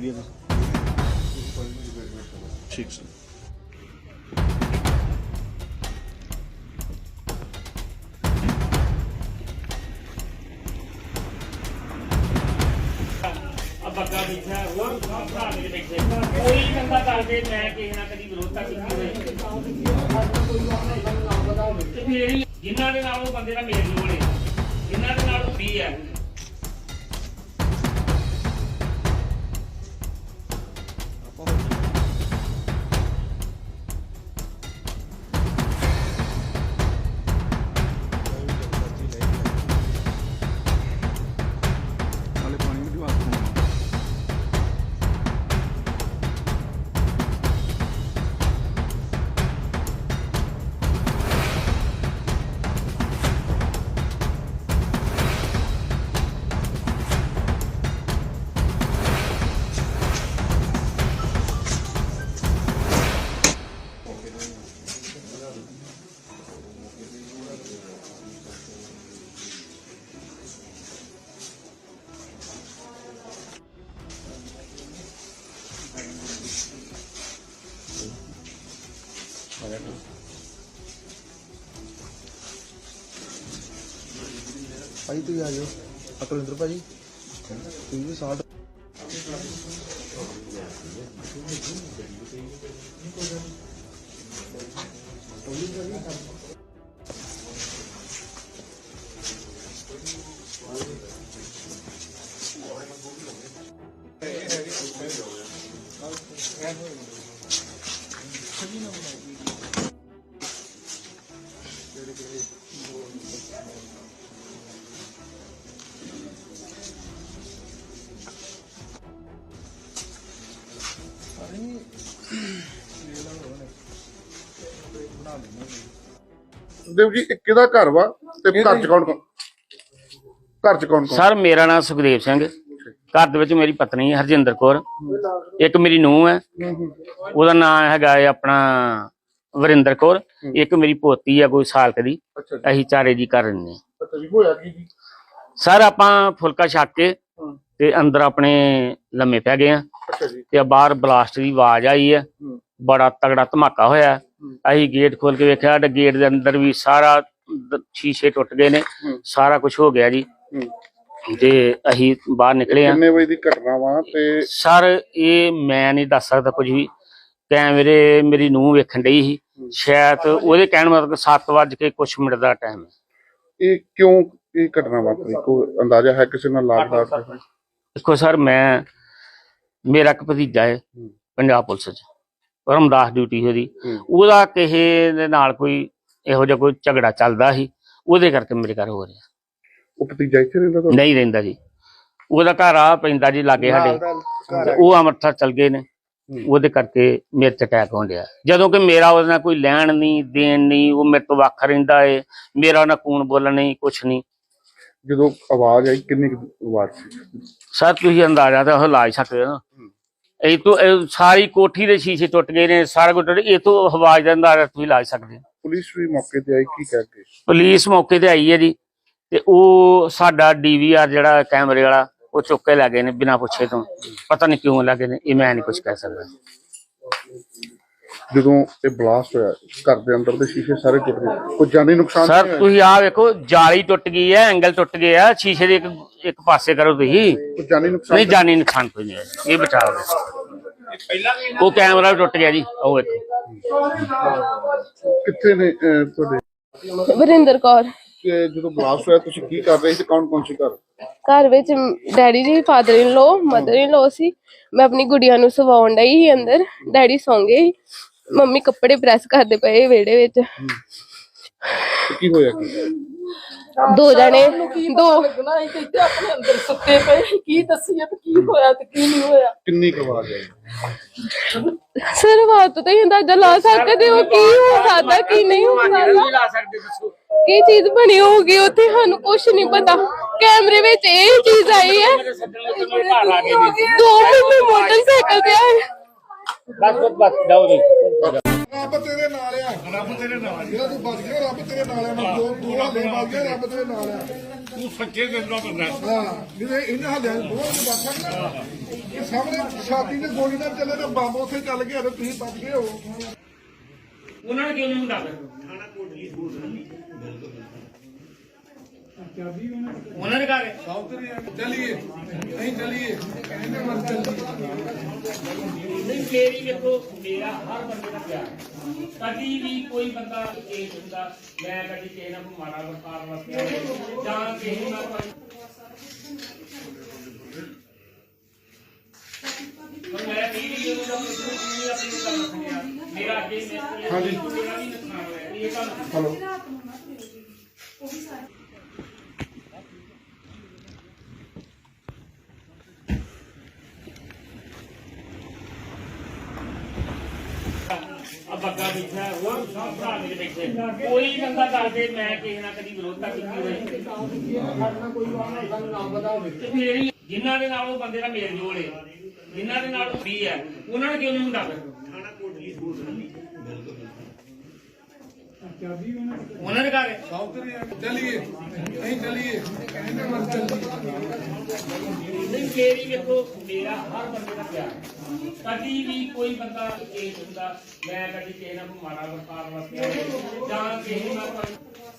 Video ਤੁਸੀਂ ਠੀਕ sir. Bagga ਬੈਠਾ ਹੋਰ ਭਰਾ ਮੇਰੇ ਬੈਠੇ ਕੋਈ ਬੰਦਾ ਕਰਦੇ ਮੈਂ ਕਿਸੇ ਨਾਲ ਕਦੀ ਵਿਰੋਧਤਾ ਕੀਤੀ ਹੋਈ ਤੇ ਫਿਰ ਜਿਨ੍ਹਾਂ ਦੇ ਨਾਲ ਉਹ ਬੰਦੇ ਦਾ ਮੇਲ ਜੋੜ ਹੈ ਜਿਨ੍ਹਾਂ ਦੇ ਨਾਲ ਉਹ ਵੀ ਹੈ। ਭਾਈ ਤੁਸੀਂ ਆ ਜਾਓ ਅਕਲਿੰਦਰ ਭਾਜੀ ਤੁਸੀਂ ਵੀ ਸਾਥ ਦੇਵ ਜੀ ਇਹ ਕਿਹਦਾ ਘਰ ਵਾ ਤੇ ਘਰ ਚ ਕੌਣ ਕੌਣ? ਘਰ ਚ ਕੌਣ ਕੌਣ? ਸਰ ਮੇਰਾ ਨਾਮ ਸੁਖਦੇਵ ਸਿੰਘ ਘਰ ਦੇ ਵਿੱਚ ਮੇਰੀ ਪਤਨੀ ਹਰਜਿੰਦਰ ਕੌਰ। ਇੱਕ ਮੇਰੀ ਨੂੰਹ ਹੈ। ਉਹਦਾ ਨਾਮ ਹੈਗਾ ਹੈ ਆਪਣਾ ਵਰਿੰਦਰ ਕੌਰ ਇੱਕ ਮੇਰੀ ਪੋਤੀ ਹੈ ਕੋਈ ਸਾਲ ਕੁ ਦੀ। ਅੱਛਾ ਜੀ। ਅਸੀਂ ਚਾਰੇ ਜੀ ਕਰ ਰਹੇ ਸਰ ਆਪਾਂ ਫੁਲਕਾ ਛੱਕ ਕੇ ਤੇ ਅੰਦਰ ਆਪਣੇ ਲੰਮੇ ਪੈ ਗਏ ਆ ਤੇ ਬਾਹਰ ਬਲਾਸਟ ਦੀ ਆਵਾਜ਼ ਆਈ ਹੈ। ਬੜਾ ਤਗੜਾ ਧਮਾਕਾ ਹੋਇਆ। ਅਸੀਂ ਗੇਟ ਖੋਲ ਕੇ ਵੇਖਿਆ ਤੇ ਗੇਟ ਦੇ ਅੰਦਰ ਵੀ ਸਾਰਾ ਸ਼ੀਸ਼ੇ ਟੁੱਟ ਗਏ ਨੇ। ਸਾਰਾ ਕੁਝ ਹੋ ਗਿਆ ਜੀ। ਤੇ ਅਸੀਂ ਬਾਹਰ ਨਿਕਲੇ ਆ ਕਿੰਨੇ ਵਜੇ ਦੀ ਘਟਨਾ ਵਾ ਤੇ ਸਰ ਇਹ ਮੈਂ ਨਹੀਂ ਦੱਸ ਸਕਦਾ ਕੁਝ ਵੀ। ਕੈਮਰੇ ਮੇਰੀ ਨੂੰਹ ਵੇਖਣ ਡਈ ਸੀ। ਸ਼ਾਇਦ ਉਹਦੇ ਕਹਿਣ ਮਤਲਬ 7 ਵਜੇ ਕੇ ਕੁਝ ਮਿੰਟ ਦਾ ਟਾਈਮ ਹੈ। ਇਹ ਕਿਉਂ ਇਹ ਘਟਨਾ ਵਾਪਰੀ? ਕੋਈ ਅੰਦਾਜ਼ਾ ਹੈ ਕਿਸੇ ਨਾਲ ਲਾਗਦਾਰ? ਦੇਖੋ ਸਰ ਮੈਂ ਮੇਰਾ ਇੱਕ ਭਤੀਜਾ ਹੈ ਪੰਜਾਬ ਪੁਲਿਸ 'ਚ। ਪਰਮਦਾਸ ਡਿਊਟੀ ਉਹਦੀ। ਹੂੰ। ਉਹਦਾ ਕਿਸੇ ਦੇ ਨਾਲ ਕੋਈ ਇਹੋ ਜਿਹਾ ਕੋਈ ਝਗੜਾ ਚੱਲਦਾ ਸੀ ਉਹਦੇ ਕਰਕੇ ਮੇਰੇ ਘਰ ਹੋ ਰਿਹਾ। ਉਹ ਭਤੀਜਾ ਇੱਥੇ ਰਹਿੰਦਾ ਨਹੀਂ ਰਹਿੰਦਾ ਜੀ। ਉਹਦਾ ਘਰ ਆ ਪੈਂਦਾ ਜੀ ਲਾਗੇ ਸਾਡੇ। ਤੇ ਉਹ ਅੰਮ੍ਰਿਤਸਰ ਚਲ ਗਏ ਨੇ। ਉਹਦੇ ਕਰਕੇ ਮੇਰੇ ਤੇ ਅਟੈਕ ਹੋਣ ਡਿਆ। ਜਦੋਂ ਕਿ ਮੇਰਾ ਉਹਦੇ ਨਾਲ ਕੋਈ ਲੈਣ ਨਹੀਂ ਦੇਣ ਨਹੀਂ ਉਹ ਮੇਰੇ ਤੋਂ ਵੱਖ ਰਹਿੰਦਾ ਏ। ਮੇਰਾ ਉਹਨਾਂ ਕੂਣ ਬੋਲਣ ਨਹੀਂ ਕੁਛ ਨਹੀਂ। ਜਦੋਂ ਆਵਾਜ਼ ਆਈ ਕਿੰਨੀ ਕੁ ਆਵਾਜ਼ ਸੀ? ਸਰ ਤੁਸੀਂ ਅੰਦਾਜ਼ਾ ਤਾਂ ਉਹ ਲਾ ਹੀ ਸਕਦੇ ਹੋ। ਨਾ ਇਹ ਤੋਂ ਇਹ ਸਾਰੀ ਕੋਠੀ ਦੇ ਸ਼ੀਸ਼ੇ ਟੁੱਟ ਗਏ ਨੇ ਸਾਰਾ ਕੁਝ ਟੁੱਟ ਇਹ ਤੋਂ ਆਵਾਜ਼ ਦਾ ਅੰਦਾਜ਼ਾ ਤੁਸੀਂ ਲਾ ਹੀ ਸਕਦੇ ਹੋ ਪੁਲਿਸ ਵੀ ਮੌਕੇ ਤੇ ਆਈ ਕੀ ਕਹਿ ਕੇ? ਪੁਲਿਸ ਮੌਕੇ ਤੇ ਆਈ ਹੈ ਜੀ। ਤੇ ਉਹ ਸਾਡਾ ਡੀਵੀਆਰ ਜਿਹੜਾ ਕੈਮਰੇ ਵਾਲਾ ਉਹ ਚੁੱਕ ਕੇ ਲੈ ਗਏ ਨੇ ਬਿਨਾਂ ਪੁੱਛੇ ਤੋਂ। ਪਤਾ ਨਹੀਂ ਕਿਉਂ ਲੱਗੇ ਨੇ ਇਹ ਮੈਂ ਨਹੀਂ ਕੁਝ ਕਹਿ ਸਕਦਾ। ਜਦੋਂ ਇਹ ਬਲਾਸਟ ਹੋਇਆ ਘਰ ਦੇ ਅੰਦਰ ਦੇ ਸ਼ੀਸ਼ੇ ਸਾਰੇ ਟੁੱਟ ਗਏ। ਕੋਈ ਜਾਨੀ ਨੁਕਸਾਨ ਸਰ ਹੋਇਆ? ਤੁਸੀਂ ਆਹ ਵੇਖੋ ਜਾਲੀ ਟੁੱਟ ਗਈ ਹੈ ਐਂਗਲ ਟੁੱਟ ਗਿਆ ਸ਼ੀਸ਼ੇ ਦੇ ਇੱਕ ਇੱਕ ਪਾਸੇ ਕਰੋ ਤੁਸੀਂ। ਕੋਈ ਜਾਨੀ ਨੁਕਸਾਨ ਨਹੀਂ ਜਾਨੀ ਨੁਕਸਾਨ ਕੋਈ ਨਹੀਂ ਹੋਇਆ। ਇਹ ਬਚਾਓ ਉਹ ਕੈਮਰਾ ਵੀ ਟੁੱਟ ਗਿਆ ਜੀ ਉਹ ਵੇਖੋ। ਕਿੱਥੇ ਨੇ ਅਹ, ਤੁਹਾਡੇ? ਵਰਿੰਦਰ ਕੌਰ। ਕਿ ਜਦੋਂ ਬਲਾਸਟ ਹੋਇਆ ਤੁਸੀਂ ਕੀ ਕਰ ਰਹੇ ਸੀ? ਕੌਣ ਕੌਣ ਸੀ ਘਰ? ਘਰ ਵਿੱਚ ਡੈਡੀ ਜੀ father in low mother in ਲੋ ਸੀ। ਮੈਂ ਆਪਣੀ ਗੁੜੀਆ ਨੂੰ ਸਵਾਉਣ ਡਈ ਸੀ ਅੰਦਰ। ਡੈਡੀ ਸੌਂ ਗਏ। ਮੰਮੀ ਕੱਪੜੇ ਪ੍ਰੈਸ ਕਰਦੇ ਪਏ ਵਿਹੜੇ ਵਿੱਚ। ਤੇ ਕੀ ਹੋਇਆ? ਕੀ ਦੋ ਜਣੇ ਦੋ ਲੱਗਣਾ ਹੈ ਕਿ ਇੱਥੇ ਆਪਣੇ ਅੰਦਰ ਸੁੱਤੇ ਪਏ ਕੀ ਦੱਸੀਏ ਤੇ ਕੀ ਹੋਇਆ ਤੇ ਕੀ ਨਹੀਂ ਹੋਇਆ? ਕਿੰਨੀ ਕੁ ਆਵਾਜ਼ ਆਈ ਸਰ ਬਾਤ ਤਾਂ ਹੀ ਅੰਦਾਜ਼ਾ ਲਾ ਸਕਦੇ ਹੋ। ਕੀ ਹੋ ਸਕਦਾ ਕੀ ਨਹੀਂ ਹੋ ਸਕਦਾ? ਲਾ ਸਕਦੇ ਦੱਸੋ। ਕੀ ਚੀਜ਼ ਬਣੀ ਹੋਊਗੀ ਉੱਥੇ ਸਾਨੂੰ ਕੁਝ ਨਹੀਂ ਪਤਾ। ਕੈਮਰੇ ਵਿੱਚ ਇਹ ਚੀਜ਼ ਆਈ ਹੈ। ਨੇ ਦੋ ਮੰਮੀ ਮੋਟਰਸਾਈਕਲ ਤੇ ਆਏ। ਬਸ ਬਸ ਬਸ ਜਾਓ ਜੀ। ਬੱਚੇ ਤੇਰੇ ਨਾਲ ਆ। ਰੱਬ ਤੇਰੇ ਨਾਲ ਜਿਹੜਾ ਤੂੰ ਬਚ ਗਿਆ ਰੱਬ ਤੇਰੇ ਨਾਲ ਆ। ਮੈਂ ਦੋ ਦੋ ਹਾਲੇ ਬਚ ਗਿਆ ਰੱਬ ਤੇਰੇ ਨਾਲ ਆ। ਤੂੰ ਸੱਚੇ ਦਿਲ ਦਾ ਬੰਦਾ ਹਾਂ ਜਿਹੜੇ ਇਹਨਾਂ ਹਾਲਿਆਂ ਨੂੰ ਦੋਵਾਂ ਨੂੰ ਬਚ ਸਕਦਾ। ਇਹ ਸਾਹਮਣੇ ਛਾਤੀ ਨੇ ਗੋਲੀ ਨਾਲ ਚੱਲੇ ਤੇ ਬੰਬ ਉੱਥੇ ਚੱਲ ਗਿਆ ਤੇ ਤੁਸੀਂ ਬਚ ਗਏ ਹੋ। ਉਹਨਾਂ ਨੇ ਕਿਉਂ ਨਹੀਂ ਹੁੰਦਾ ਫਿਰ? ਉਹਨਾਂ ਨੇ ਘਰ ਚਲਿਏ ਨਹੀਂ ਚਲਿਏ ਕਹਿੰਦੇ ਮਰ ਚੱਲੀ ਨਹੀਂ ਮੇਰੀ ਵੇਖੋ ਮੇਰਾ ਹਰ ਬੰਦੇ ਦਾ ਪਿਆਰ ਕਦੀ ਵੀ ਕੋਈ ਬੰਦਾ ਇਹ ਹੁੰਦਾ ਮੈਂ ਕਦੀ ਕਿਸੇ ਨਾਲ ਕੋਈ ਮਾੜਾ ਵਰਤਾਰ ਵਰਤਿਆ ਹੋਵੇ, ਜਾਂ ਕਿਸੇ ਨਾਲ ਕੋਈ ਪਰ ਮੈਂ ਵੀ ਵੀ ਜਦੋਂ ਦਾ ਮੈਨੂੰ ਵੀ ਆਪਣੀ ਗੱਲ ਸੁਣਿਆ ਮੇਰਾ ਅੱਗੇ ਮੈਂ ਹਾਂਜੀ ਮੇਰਾ ਵੀ ਨੁਕਸਾਨ ਹੋਇਆ ਇਹ ਗੱਲ ਹਲੋ ਬੱਗਾ ਬੈਠਾ ਹੋਰ ਸਭ ਭਰਾ ਮੇਰੇ ਬੈਠੇ ਕੋਈ ਬੰਦਾ ਕਰਦੇ, ਮੈਂ ਕਿਸੇ ਨਾਲ ਕਦੀ ਵਿਰੋਧਤਾ ਕੀਤੀ ਹੋਵੇ ਤੇ ਫੇਰ ਜਿਨ੍ਹਾਂ ਦੇ ਨਾਲ ਉਹ ਬੰਦੇ ਦਾ ਮੇਲ ਜੋਲ ਹੈ ਜਿਨ੍ਹਾਂ ਦੇ ਨਾਲ ਉਹ ਵੀ ਹੈ, ਉਹਨਾਂ ਨੇ ਕਿਉਂ ਨਹੀਂ ਹੁੰਦਾ ਉਹਨਾਂ ਦੇ ਘਰ ਚਲਿਏ। ਨਹੀਂ, ਚਲਿਏ। ਨਹੀਂ ਮੇਰੀ ਵੇਖੋ ਮੇਰਾ ਹਰ ਬੰਦੇ ਦਾ ਪਿਆਰ ਕਦੀ ਵੀ ਕੋਈ ਬੰਦਾ ਇਹ ਹੁੰਦਾ ਮੈਂ ਕਦੀ ਕਿਸੇ ਨਾਲ ਕੋਈ ਮਾੜਾ ਵਰਤਾਰ ਵਰਤਿਆ ਹੋਵੇ, ਜਾਂ ਕਿਸੇ ਨਾਲ ਕੋਈ